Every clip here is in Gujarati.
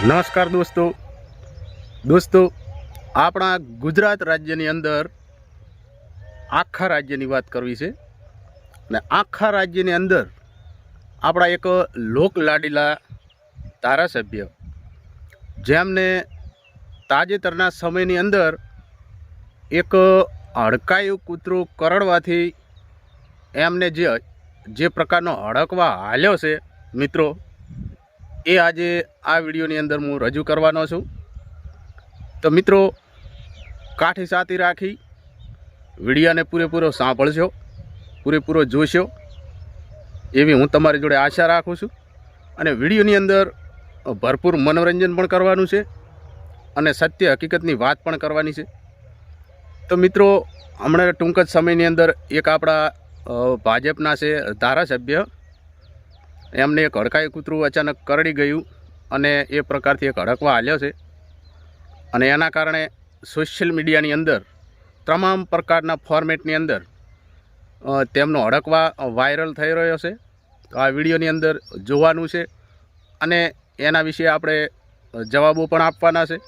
નમસ્કાર દોસ્તો. દોસ્તો, આપણા ગુજરાત રાજ્યની અંદર આખા રાજ્યની વાત કરવી છે. અને આખા રાજ્યની અંદર આપણા એક લોક લાડીલા ધારાસભ્ય જેમને તાજેતરના સમયની અંદર એક હડકાયું કૂતરું કરડવાથી એમને જે જે પ્રકારનો હડકવા હાલ્યો છે, મિત્રો એ આજે આ વિડીયોની અંદર હું રજૂ કરવાનો છું. તો મિત્રો, કાઠી સાથી રાખી, વિડીયોને પૂરેપૂરો સાંભળશો પૂરેપૂરો જોશો, એવી હું તમારી જોડે આશા રાખું છું. અને વિડીયોની અંદર ભરપૂર મનોરંજન પણ કરવાનું છે અને સત્ય હકીકતની વાત પણ કરવાની છે. તો મિત્રો, હમણાં ટૂંક જ સમયની અંદર એક આપણા ભાજપના છે ધારાસભ્ય એમને એક હડકાઈ કૂતરું અચાનક કરડી ગયું અને એ પ્રકારથી એક હડકવા હાલ્યો છે. અને એના કારણે સોશિયલ મીડિયાની અંદર, તમામ પ્રકારના ફોર્મેટની અંદર તેમનો હડકવા વાયરલ થઈ રહ્યો છે. આ વિડીયોની અંદર જોવાનું છે અને એના વિશે આપણે જવાબો પણ આપવાના છે.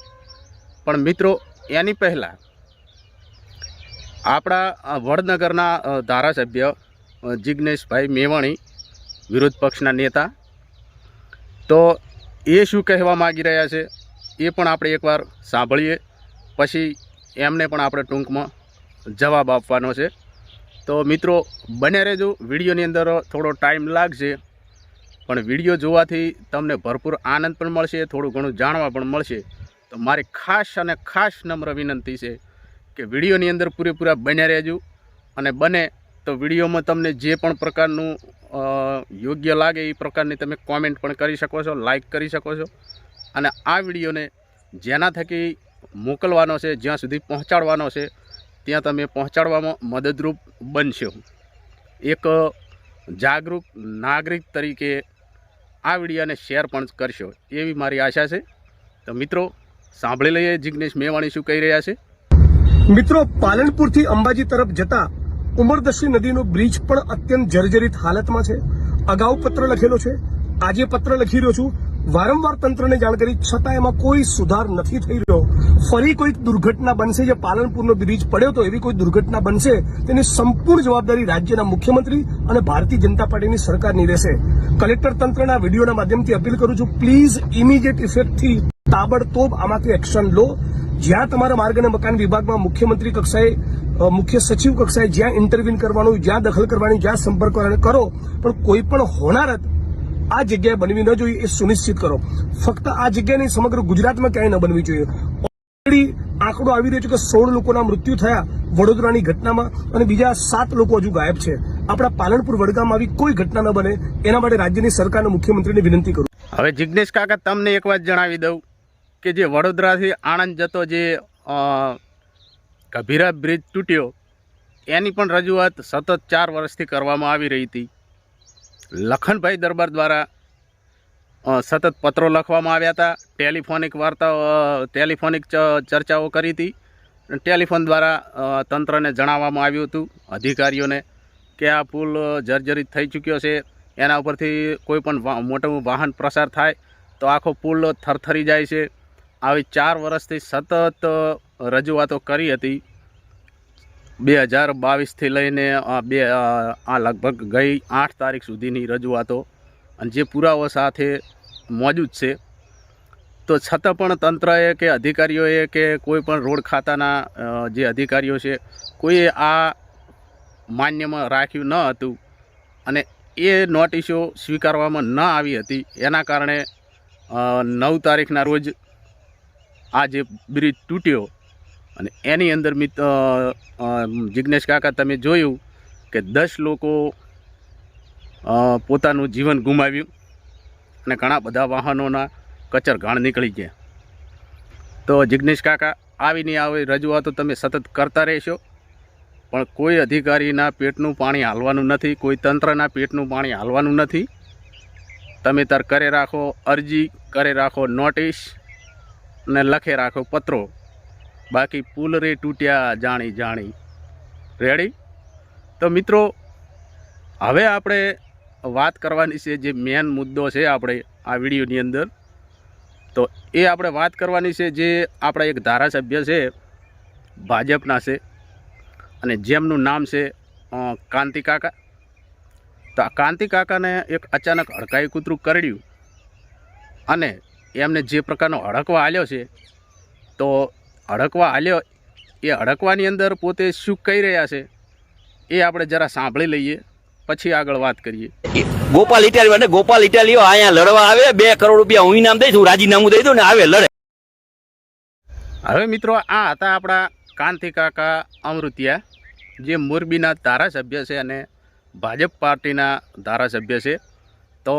પણ મિત્રો, એની પહેલાં આપણા વડનગરના ધારાસભ્ય જિજ્ઞેશભાઈ મેવાણી વિરોધ પક્ષના નેતા. તો એ શું કહેવા માગી રહ્યા છે, એ પણ આપણે એકવાર સાંભળીએ. પછી એમને પણ આપણે ટૂંકમાં જવાબ આપવાનો છે. તો મિત્રો, બને રહેજો, વિડીયોની અંદર થોડો ટાઈમ લાગશે. પણ વીડિયો જોવાથી તમને ભરપૂર આનંદ પણ મળશે, થોડું ઘણું જાણવા પણ મળશે. તો મારી ખાસ અને ખાસ નમ્ર વિનંતી છે કે વિડીયોની અંદર પૂરેપૂરા બન્યા રહેજો. અને બને તો વિડીયોમાં તમને જે પણ પ્રકારનું યોગ્ય લાગે એ પ્રકારની તમે કોમેન્ટ પણ કરી શકો છો લાઈક કરી શકો છો. અને આ વિડીયોને જેના થકી મોકલવાનો છે, જ્યાં સુધી પહોંચાડવાનો છે, ત્યાં તમે પહોંચાડવામાં મદદરૂપ બનશો. એક જાગૃત નાગરિક તરીકે આ વિડીયોને શેર પણ કરશો, એવી મારી આશા છે. તો મિત્રો, સાંભળી લઈએ જિગ્નેશ મેવાણી શું કહી રહ્યા છે. મિત્રો, પાલનપુરથી અંબાજી તરફ જતા ઉમરદસ્યુ નદીનો બ્રિજ પણ અત્યંત જર્જરિત હાલતમાં છે. અગાઉ પત્ર લખેલો છે. આજે પત્ર લખી રહ્યો છું. વારંવાર તંત્રને જાણ કરી, છતાં એમાં કોઈ સુધાર નથી થઈ રહ્યો. ફરી કોઈક દુર્ઘટના બનશે જે પાલનપુરનો બ્રિજ પડ્યો તો એવી કોઈ દુર્ઘટના બનશે, તેની સંપૂર્ણ જવાબદારી રાજ્યના મુખ્યમંત્રી અને ભારતીય જનતા પાર્ટીની સરકારની રહેશે. કલેક્ટર તંત્રના વિડીયોના માધ્યમથી અપીલ કરું છું, પ્લીઝ ઇમિડિયેટ ઇફેક્ટથી તાબડતોબ આમાંથી એક્શન લો. જ્યાં તમારા માર્ગ અને મકાન વિભાગમાં મુખ્યમંત્રી કક્ષાએ મુખ્ય સચિવ કક્ષાએ જ્યાં ઇન્ટરવ્યુ કરવાનું, જ્યાં દખલ કરવાની, જ્યાં સંપર્ક કરવાનો કરો, પણ કોઈ પણ હોનારત આ જગ્યાએ બનવી ન જોઈએ એ સુનિશ્ચિત કરો. ફક્ત આ જગ્યા સમગ્ર ગુજરાતમાં ક્યાંય ન બનવી જોઈએ. ઓલરેડી આંકડો આવી રહ્યો છે કે સોળ લોકોના મૃત્યુ થયા વડોદરાની ઘટનામાં અને બીજા સાત લોકો હજુ ગાયબ છે. આપણા પાલનપુર વડગામમાં આવી કોઈ ઘટના ન બને. એના માટે રાજ્યની સરકારને મુખ્યમંત્રીને વિનંતી કરું હવે જિજ્ઞેશ કાકા, તમને એક વાત જણાવી દઉં કે જે વડોદરાથી આણંદ જતો જે અ, કભીરા બ્રિજ તૂટ્યો. એની પણ રજૂઆત સતત ચાર વર્ષથી કરવામાં આવી રહી હતી. લખનભાઈ દરબાર દ્વારા સતત પત્રો લખવામાં આવ્યા હતા. ટેલિફોનિક વાર્તાઓ ટેલિફોનિક ચર્ચાઓ કરી હતી. ટેલિફોન દ્વારા તંત્રને જણાવવામાં આવ્યું હતું અધિકારીઓને કે આ પુલ જર્જરિત થઈ ચૂક્યો છે. એના ઉપરથી કોઈ પણ મોટું વાહન પ્રસાર થાય તો આખો પુલ થરથરી જાય છે. આવી ચાર વર્ષથી સતત રજૂઆતો કરી હતી. બે હજાર બાવીસથી લઈને બે આ લગભગ ગઈ આઠ તારીખ સુધીની રજૂઆતો. અને જે પુરાવો સાથે મોજૂદ છે. તો છતાં પણ તંત્રએ કે અધિકારીઓએ કે કોઈ પણ રોડ ખાતાના જે અધિકારીઓ છે, કોઈએ આ માન્યમાં રાખ્યું ન હતું. અને એ નોટિસો સ્વીકારવામાં ન આવી હતી. એના કારણે નવ તારીખના રોજ આ જે બ્રિજ તૂટ્યો અને એની અંદર મિત જિજ્ઞેશ કાકા તમે જોયું કે દસ લોકો પોતાનું જીવન ગુમાવ્યું અને ઘણા બધા વાહનોના કચર ઘાણ નીકળી ગયા. તો જિજ્ઞેશ કાકા, આવીને આવી રજૂઆતો તમે સતત કરતા રહેશો. પણ કોઈ અધિકારીના પેટનું પાણી હાલવાનું નથી, કોઈ તંત્રના પેટનું પાણી હાલવાનું નથી. તમે તાર કરે રાખો અરજી કરે રાખો નોટિસ. ને લખે રાખો પત્રો. બાકી પુલ રે તૂટ્યા જાણી જાણી. રેડી તો મિત્રો, હવે આપણે વાત કરવાની છે જે મેન મુદ્દો છે આપણે આ વિડીયોની અંદર. તો એ આપણે વાત કરવાની છે જે આપણા એક ધારાસભ્ય છે, ભાજપના છે, અને જેમનું નામ છે કાંતિ કાકા. તો કાંતિ કાકાને એક અચાનક હડકાઈ કૂતરું કરડ્યું. અને એમને જે પ્રકારનો હડકવા આલ્યો છે તો હડકવા આલ્યો એ હડકવાની અંદર પોતે શું કહી રહ્યા છે એ આપણે જરા સાંભળી લઈએ પછી આગળ વાત કરીએ. ગોપાલ ઇટાલી અને ગોપાલ ઇટાલીઓ અહીંયા લડવા આવે બે કરોડ રૂપિયા હું ઇનામ દઈશ હું રાજીનામું દઈ દઉં ને આવે લડે. હવે મિત્રો આ હતા આપણા કાંતિ કાકા અમૃતિયા જે મોરબીના ધારાસભ્ય છે અને ભાજપ પાર્ટીના ધારાસભ્ય છે. તો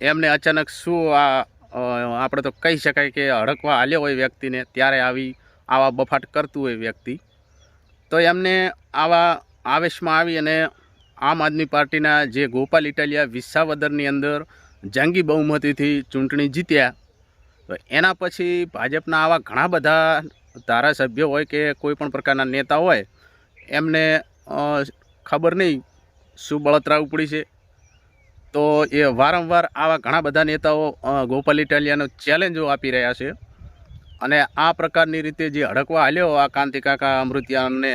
એમને અચાનક શું આ આપણે તો કહી શકાય કે હડકવા હાલ્યો હોય વ્યક્તિને, ત્યારે આવી, આવા બફાટ કરતું હોય વ્યક્તિ. તો એમને આવા આવેશમાં આવી અને આમ આદમી પાર્ટીના જે ગોપાલ ઇટાલિયા વિસાવદરની અંદર જંગી બહુમતીથી ચૂંટણી જીત્યા, તો એના પછી ભાજપના આવા ઘણા બધા ધારાસભ્યો હોય કે કોઈ પણ પ્રકારના નેતા હોય, એમને ખબર નહીં શું બળતરા ઉપડી છે. તો એ વારંવાર આવા ઘણા બધા નેતાઓ ગોપાલ ઇટાલિયાનો ચેલેન્જો આપી રહ્યા છે. અને આ પ્રકારની રીતે જે હડકવા હાલ્યો આ કાંતિ કાકા અમૃતિયાને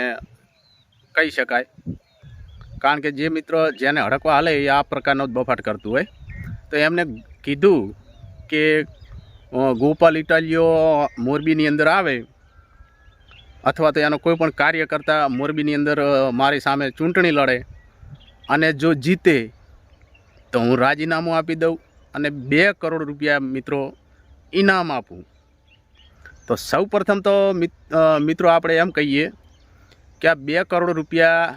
કહી શકાય. કારણ કે જે મિત્રો જેને હડકવા હાલે એ આ પ્રકારનો જ બફાટ કરતું હોય. તો એમને કીધું કે ગોપાલ ઇટાલિયો મોરબીની અંદર આવે અથવા તો એનો કોઈ પણ કાર્ય કરતા મોરબીની અંદર મારી સામે ચૂંટણી લડે અને જો જીતે તો હું રાજીનામું આપી દઉં અને બે કરોડ રૂપિયા મિત્રો ઇનામ આપું. તો સૌ પ્રથમ તો મિત્રો આપણે એમ કહીએ કે આ બે કરોડ રૂપિયા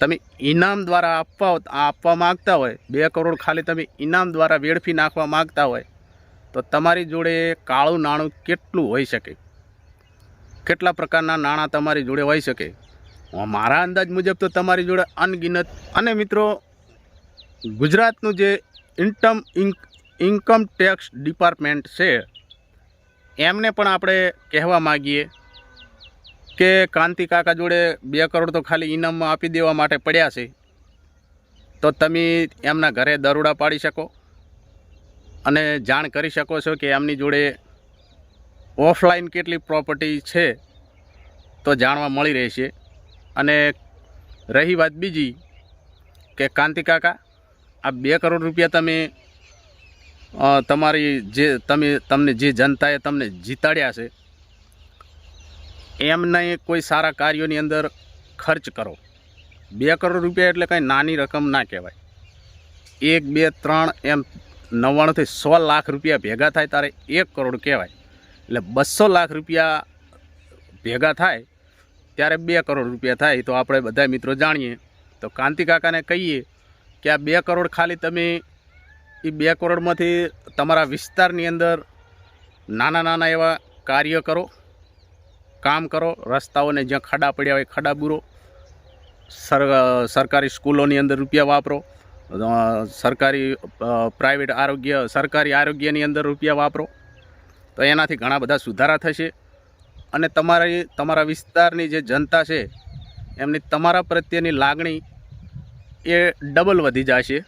તમે ઇનામ દ્વારા આપવા આપવા માગતા હોય, બે કરોડ ખાલી તમે ઇનામ દ્વારા વેડફી નાખવા માગતા હોય, તો તમારી જોડે કાળું નાણું કેટલું હોઈ શકે? કેટલા પ્રકારના નાણાં તમારી જોડે હોઈ શકે? મારા અંદાજ મુજબ તો તમારી જોડે અનગિનત, અને મિત્રો ગુજરાતનું જે ઇન્કમ ઇન્કમ ટેક્સ ડિપાર્ટમેન્ટ છે, એમને પણ આપણે કહેવા માગીએ કે કાંતિ કાકા જોડે બે કરોડ તો ખાલી ઇનામમાં આપી દેવા માટે પડ્યા છે, તો તમે એમના ઘરે દરોડા પાડી શકો અને જાણ કરી શકો છો કે એમની જોડે ઓફલાઈન કેટલી પ્રોપર્ટી છે, તો જાણવા મળી રહેશે. અને રહી વાત બીજી કે કાંતિ કાકા આ બે કરોડ રૂપિયા તમે તમારી જે, તમે, તમને જે જનતાએ તમને જીતાડ્યા છે, એમને કોઈ સારા કાર્યોની અંદર ખર્ચ કરો. બે કરોડ રૂપિયા એટલે કંઈ નાની રકમ ના કહેવાય. એક, બે, ત્રણ એમ નવ્વાણુંથી સો લાખ રૂપિયા ભેગા થાય તારે એક કરોડ કહેવાય. એટલે બસો લાખ રૂપિયા ભેગા થાય, ત્યારે બે કરોડ રૂપિયા થાય તો આપણે બધા મિત્રો જાણીએ. તો કાંતિકાકાને કહીએ કે આ બે કરોડ ખાલી તમે એ બે કરોડમાંથી તમારા વિસ્તારની અંદર નાના નાના એવા કાર્ય કરો, કામ કરો, રસ્તાઓને જ્યાં ખાડા પડ્યા હોય, ખાડા બૂરો, સર, સરકારી સ્કૂલોની અંદર રૂપિયા વાપરો સરકારી પ્રાઇવેટ આરોગ્ય, સરકારી આરોગ્યની અંદર રૂપિયા વાપરો, તો એનાથી ઘણા બધા સુધારા થશે અને તમારી, તમારા વિસ્તારની જે જનતા છે, એમની તમારા પ્રત્યેની લાગણી એ ડબલ વધી જશે.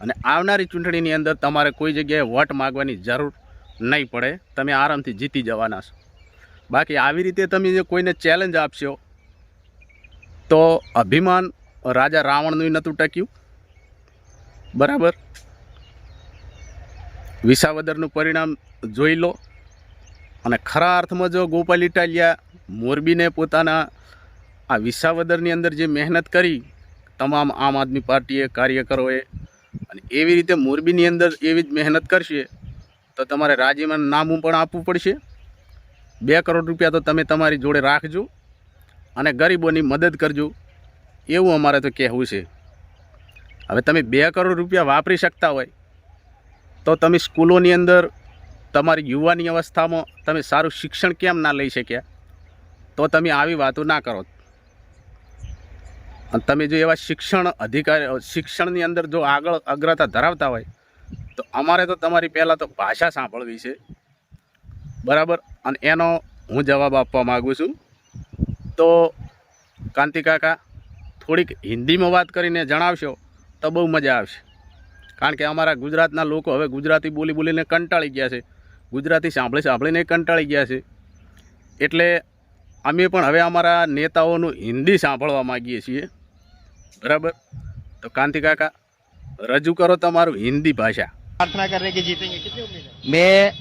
અને આવનારી ચૂંટણીની અંદર તમારે કોઈ જગ્યાએ વોટ માગવાની જરૂર નહીં પડે. તમે આરામથી જીતી જવાના છો. બાકી આવી રીતે તમે જે કોઈને ચેલેન્જ આપશો, તો અભિમાન રાજા રાવણનું નહોતું ટક્યું. બરાબર? વિસાવદરનું પરિણામ જોઈ લો. અને ખરા અર્થમાં જો ગોપાલ ઇટાલિયા મોરબીને પોતાના આ વિસાવદરની અંદર જે મહેનત કરી તમામ આમ આદમી પાર્ટીએ, કાર્યકરોએ અને એવી રીતે મોરબીની અંદર એવી જ મહેનત કરશે, તો તમારે રાજીમાં નામું પણ આપવું પડશે. બે કરોડ રૂપિયા તો તમે તમારી જોડે રાખજો અને ગરીબોની મદદ કરજો. એવું અમારે તો કહેવું છે. હવે તમે બે કરોડ રૂપિયા વાપરી શકતા હોય, તો તમે સ્કૂલોની અંદર, તમારી યુવાની અવસ્થામાં તમે સારું શિક્ષણ કેમ ના લઈ શક્યા? તો તમે આવી વાતો ના કરો. તમે જો એવા શિક્ષણ અધિકારી શિક્ષણની અંદર જો આગળ અગ્રતા ધરાવતા હોય, તો અમારે તો તમારી પહેલાં તો ભાષા સાંભળવી છે. બરાબર? અને એનો હું જવાબ આપવા માગું છું. તો કાંતિ કાકા, થોડીક હિન્દીમાં વાત કરીને જણાવશો, તો બહુ મજા આવશે. કારણ કે અમારા ગુજરાતના લોકો હવે ગુજરાતી બોલી બોલીને કંટાળી ગયા છે. ગુજરાતી સાંભળી સાંભળીને કંટાળી ગયા છે. એટલે અમે પણ હવે અમારા નેતાઓનું હિન્દી સાંભળવા માગીએ છીએ. બરાબર? તો કાંતિ કાકા, રજૂ કરો તમારું હિન્દી ભાષા. મેં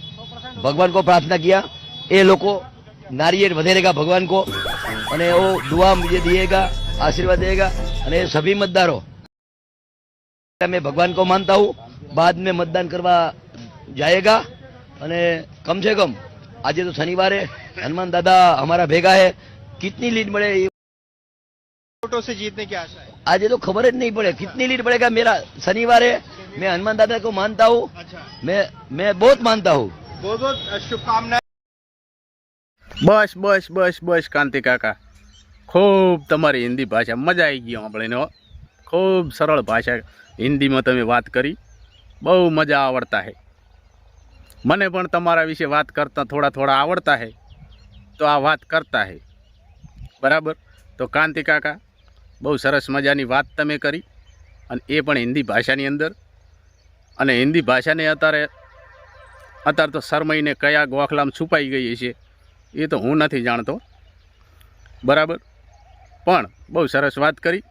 ભગવાન કો પ્રાર્થના કિયા. એ લોકો नारियल વધેરેગા ભગવાન કો. અને દુઆ મુજે દિયેગા, આશીર્વાદ દેગા અને સભી મતદારો. मैं भगवान को मानता हूँ बाद में मतदान करवा जाएगा અને કમ સે કમ, આજે તો શનિવારે, હનુમાન દાદા અમારા ભેગા હે. કિતની લીડ મળે ये वोटों से जीतने की आशा है આજે तो खबर જ नहीं पड़े कितनी लीड पड़ेगा मेरा शनिवार है मैं हनुमान दादा को मानता हूँ अच्छा मैं मैं बहुत मानता हूँ बहुत बहुत शुभकामनाएं બસ બસ બસ બસ કાંતિ કાકા ખૂબ તમારી હિન્દી ભાષા મજા આવી ગઈ સાંભળીને હો ખૂબ સરળ ભાષા હિન્દીમાં તમે વાત કરી બહુ મજા આવડતા હે મને પણ તમારા વિશે વાત કરતા થોડા થોડા આવડતા હે તો આ વાત કરતા હે બરાબર તો કાંતિ કાકા બહુ સરસ મજાની વાત તમે કરી અને એ પણ હિન્દી ભાષાની અંદર. અને હિન્દી ભાષાને અત્યારે અત્યારે તો શરમઈને કયા ગોખલામાં છુપાઈ ગઈ છે એ તો હું નથી જાણતો. બરાબર? પણ બહુ સરસ વાત કરી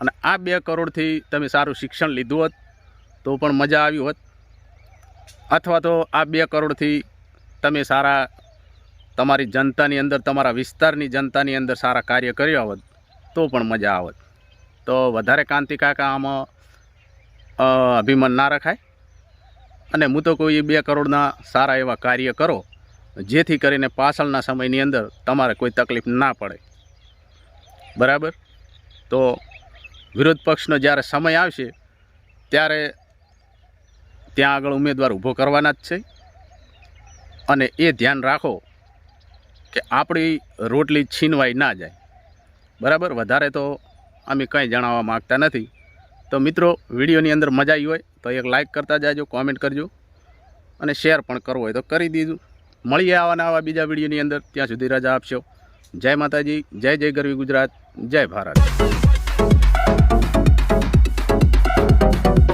અને આ બે કરોડથી તમે સારું શિક્ષણ લીધું હોત તો પણ મજા આવી હોત. અથવા તો આ બે કરોડથી તમે સારા તમારી જનતાની અંદર, તમારા વિસ્તારની જનતાની અંદર સારા કાર્ય કર્યા હોત. તો પણ મજા આવત તો વધારે કાંતિ કાકા આમાં અભિમાન ના રખાય. અને હું તો કોઈ બે કરોડના સારા એવા કાર્ય કરો, જેથી કરીને પાછળના સમયની અંદર તમારે કોઈ તકલીફ ના પડે. બરાબર? તો વિરોધ પક્ષનો જ્યારે સમય આવશે, ત્યારે ત્યાં આગળ ઉમેદવાર ઊભો કરવાના જ છે. અને એ ધ્યાન રાખો કે આપણી રોટલી છીનવાઈ ના જાય. બરાબર? વધારે તો અમે કંઈ જણાવવા માગતા નથી. તો મિત્રો, વિડીયોની અંદર મજા આવી હોય તો એક લાઇક કરતા જાજો કોમેન્ટ કરજો અને શેર પણ કરવો હોય તો કરી દીધું મળીએ આવાના આવા બીજા વિડીયોની અંદર. ત્યાં સુધી રજા આપશો. જય માતાજી, જય જય ગરવી ગુજરાત, જય ભારત.